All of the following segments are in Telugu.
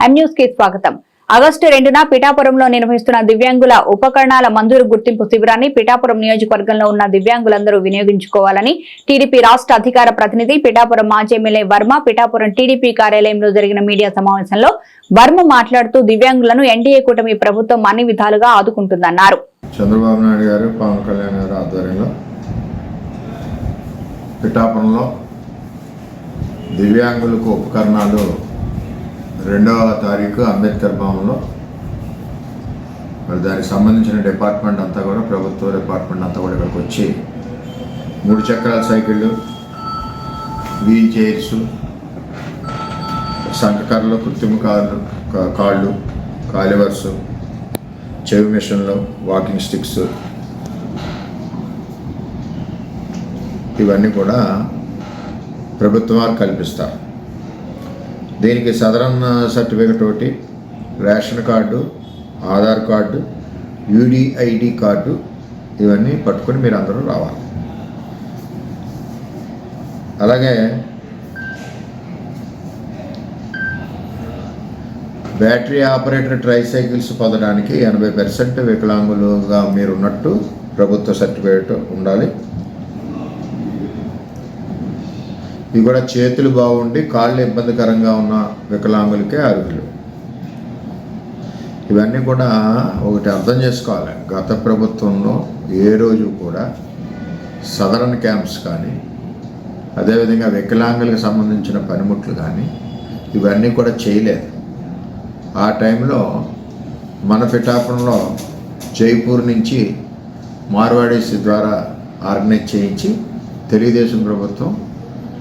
కి స్వాగతం. ఆగస్టు రెండున పిఠాపురంలో నిర్వహిస్తున్న దివ్యాంగుల ఉపకరణాల మంజూరు గుర్తింపు శిబిరాన్ని పిఠాపురం నియోజకవర్గంలో ఉన్న దివ్యాంగులందరూ వినియోగించుకోవాలని టీడీపీ రాష్ట్ర అధికార ప్రతినిధి పిఠాపురం మాజీ ఎమ్మెల్యే వర్మ పిఠాపురం టీడీపీ కార్యాలయంలో జరిగిన మీడియా సమావేశంలో వర్మ మాట్లాడుతూ దివ్యాంగులను ఎన్డీఏ కూటమి ప్రభుత్వం అన్ని విధాలుగా ఆదుకుంటుందన్నారు. చంద్రబాబు నాయుడు గారు పవన్ కళ్యాణ్ గారు ఆధ్వర్యంలో పిఠాపురంలో దివ్యాంగులకు ఉపకరణాలు రెండవ తారీఖు అంబేద్కర్ భవన్లో. మరి దానికి సంబంధించిన డిపార్ట్మెంట్ అంతా కూడా ప్రభుత్వ డిపార్ట్మెంట్ అంతా కూడా ఇక్కడికి వచ్చి మూడు చక్రాల సైకిళ్ళు వీల్ చైర్స్ సంకకర్రలు కృత్రిమ కార్లు కా- కాళ్ళు కాలివర్స్ చెవి మిషన్లు వాకింగ్ స్టిక్స్ ఇవన్నీ కూడా ప్రభుత్వం కల్పిస్తారు. దీనికి సదరన్ సర్టిఫికెట్ ఒకటి ration card Aadhaar card UDID card ఇవన్నీ పట్టుకొని మీరు అందరూ రావాలి. అలాగే బ్యాటరీ ఆపరేటర్ ట్రైసైకిల్స్ పొందడానికి ఎనభై పర్సెంట్ వికలాంగులుగా మీరు ఉన్నట్టు ప్రభుత్వ సర్టిఫికేట్ ఉండాలి. ఇవి కూడా చేతులు బాగుండి కాళ్ళు ఇబ్బందికరంగా ఉన్న వికలాంగులకే అర్హులు. ఇవన్నీ కూడా ఒకటి అర్థం చేసుకోవాలి. గత ప్రభుత్వంలో ఏ రోజు కూడా సదరన్ క్యాంప్స్ కానీ అదేవిధంగా వికలాంగులకు సంబంధించిన పనిముట్లు కానీ ఇవన్నీ కూడా చేయలేదు. ఆ టైంలో మన పిఠాపురంలో జైపూర్ నుంచి మార్వాడీస్ ద్వారా ఆర్గనైజ్ చేయించి తెలుగుదేశం ప్రభుత్వం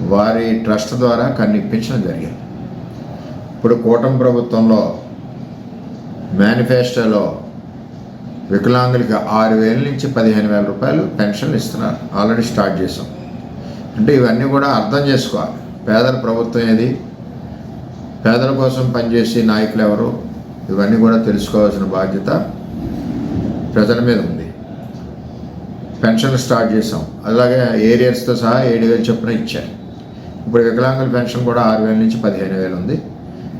వారి ట్రస్ట్ ద్వారా కన్ని జరిగింది. ఇప్పుడు కూటమి ప్రభుత్వంలో మేనిఫెస్టోలో వికలాంగులకి ఆరు వేల నుంచి పదిహేను వేల రూపాయలు పెన్షన్లు ఇస్తున్నారు. ఆల్రెడీ స్టార్ట్ చేసాం అంటే ఇవన్నీ కూడా అర్థం చేసుకోవాలి. పేదల ప్రభుత్వం ఏది? పేదల కోసం పనిచేసే నాయకులు ఎవరు? ఇవన్నీ కూడా తెలుసుకోవాల్సిన బాధ్యత ప్రజల మీద ఉంది. పెన్షన్ స్టార్ట్ చేసాం అలాగే ఏరియర్స్తో సహా ఏడు వేలు చొప్పున ఇచ్చారు. ఇప్పుడు వికలాంగుల పెన్షన్ కూడా ఆరు వేల నుంచి పదిహేను వేలు ఉంది.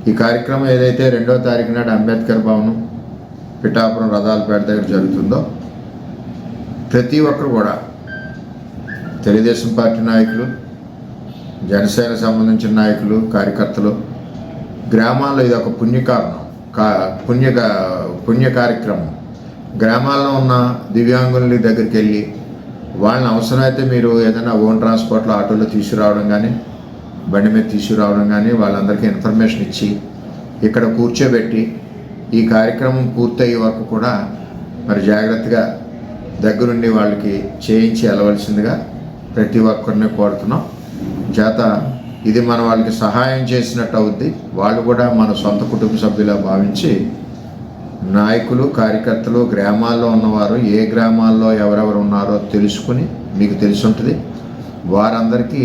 ఈ కార్యక్రమం ఏదైతే రెండో తారీఖు నాడు అంబేద్కర్ భవనం పిఠాపురం రథాలపేట దగ్గర జరుగుతుందో ప్రతి ఒక్కరు కూడా తెలుగుదేశం పార్టీ నాయకులు జనసేన సంబంధించిన నాయకులు కార్యకర్తలు గ్రామాల్లో ఇది ఒక పుణ్యకారణం కా పుణ్య పుణ్య కార్యక్రమం. గ్రామాల్లో ఉన్న దివ్యాంగుల దగ్గరికి వెళ్ళి వాళ్ళని అవసరమైతే మీరు ఏదైనా ఓన్ ట్రాన్స్పోర్ట్లో ఆటోలో తీసుకురావడం కానీ బండి మీద తీసుకురావడం కానీ వాళ్ళందరికీ ఇన్ఫర్మేషన్ ఇచ్చి ఇక్కడ కూర్చోబెట్టి ఈ కార్యక్రమం పూర్తయ్యే వరకు కూడా మరి జాగ్రత్తగా దగ్గరుండి వాళ్ళకి చేయించి వెళ్ళవలసిందిగా ప్రతి ఒక్కరిని కోరుతున్నాం. చేత ఇది మన వాళ్ళకి సహాయం చేసినట్టు అవుద్ది. వాళ్ళు కూడా మన సొంత కుటుంబ సభ్యులా భావించి నాయకులు కార్యకర్తలు గ్రామాల్లో ఉన్నవారు ఏ గ్రామాల్లో ఎవరెవరు ఉన్నారో తెలుసుకుని మీకు తెలిసి ఉంటుంది వారందరికీ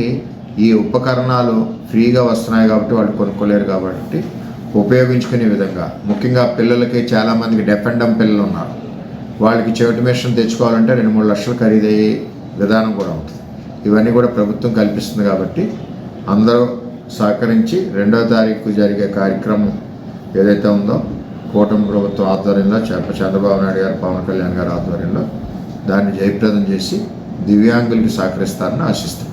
ఈ ఉపకరణాలు ఫ్రీగా వస్తున్నాయి కాబట్టి వాళ్ళు కొనుక్కోలేరు కాబట్టి ఉపయోగించుకునే విధంగా. ముఖ్యంగా పిల్లలకి చాలామందికి డెఫెండం పిల్లలు ఉన్నారు. వాళ్ళకి చెవిటి మిషన్ తెచ్చుకోవాలంటే రెండు మూడు లక్షలు ఖరీదయ్యే విధానం కూడా ఉంటుంది. ఇవన్నీ కూడా ప్రభుత్వం కల్పిస్తుంది కాబట్టి అందరూ సహకరించి రెండో తారీఖు జరిగే కార్యక్రమం ఏదైతే ఉందో కూటమి ప్రభుత్వం ఆధ్వర్యంలో చంద్రబాబు నాయుడు గారు పవన్ కళ్యాణ్ గారి ఆధ్వర్యంలో దాన్ని జయప్రదం చేసి దివ్యాంగులకి సహకరిస్తారని ఆశిస్తున్నాను